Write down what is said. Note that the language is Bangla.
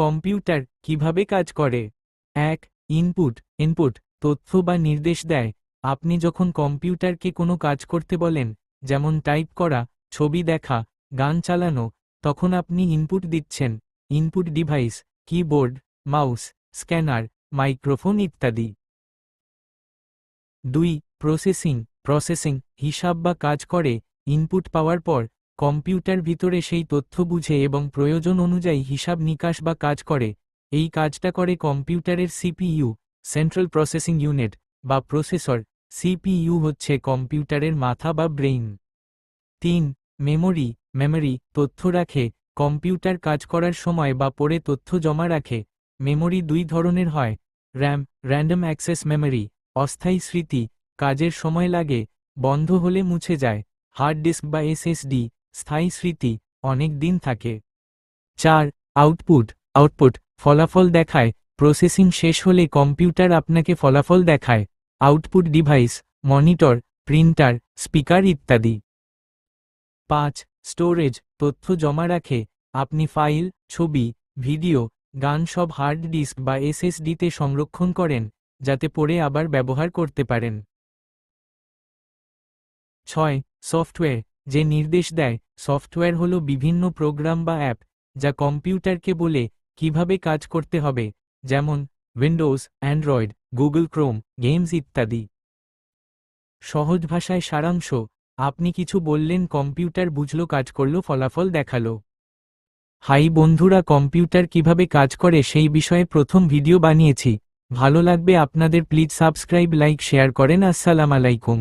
কম্পিউটার কীভাবে কাজ করে? এক, ইনপুট ইনপুট, তথ্য বা নির্দেশ দেয়। আপনি যখন কম্পিউটারকে কোনো কাজ করতে বলেন, যেমন টাইপ করা, ছবি দেখা, গান চালানো, তখন আপনি ইনপুট দিচ্ছেন। Input device, keyboard, mouse, scanner, microphone ইত্যাদি। দুই, প্রসেসিং প্রসেসিং, হিসাব বা কাজ করে, ইনপুট পাওয়ার পর কম্পিউটার ভিতরে সেই তথ্য বুঝে এবং প্রয়োজন অনুযায়ী হিসাব নিকাশ বা কাজ করে, এই কাজটা করে কম্পিউটারের সিপিইউ, সেন্ট্রাল প্রসেসিং ইউনিট, বা প্রসেসর, সিপিইউ হচ্ছে কম্পিউটারের মাথা বা ব্রেইন। তিন, মেমোরি, মেমরি, তথ্য রাখে, কম্পিউটার কাজ করার সময় বা পরে তথ্য জমা রাখে, মেমোরি দুই ধরনের হয়, র্যাম, র্যান্ডম অ্যাক্সেস মেমরি, অস্থায়ী স্মৃতি, কাজের সময় লাগে, বন্ধ হলে মুছে যায়, হার্ড ডিস্ক বা এসএসডি স্থায়ী স্মৃতি অনেক দিন থাকে। চার আউটপুট আউটপুট ফলাফল দেখায় প্রসেসিং শেষ হলে কম্পিউটার আপনাকে ফলাফল দেখায় output device monitor printer speaker ইত্যাদি। পাঁচ স্টোরেজ তথ্য জমা রাখে, আপনি ফাইল ছবি ভিডিও গান সব হার্ড ডিস্ক বা এসএসডিতে সংরক্ষণ করেন, যাতে পরে আবার ব্যবহার করতে পারেন। ছয় সফটওয়্যার যে নির্দেশ দেয়, সফটওয়্যার হল বিভিন্ন প্রোগ্রাম বা অ্যাপ, যা কম্পিউটারকে বলে কীভাবে কাজ করতে হবে, যেমন Windows, Android, Google Chrome, games ইত্যাদি। সহজ ভাষায় সারাংশ, আপনি কিছু বললেন, কম্পিউটার বুঝল, কাজ করল, ফলাফল দেখাল। হাই বন্ধুরা, কম্পিউটার কীভাবে কাজ করে, সেই বিষয়ে প্রথম ভিডিও বানিয়েছি। ভালো লাগবে আপনাদের, প্লিজ সাবস্ক্রাইব, লাইক, শেয়ার করেন। আসসালাম আলাইকুম।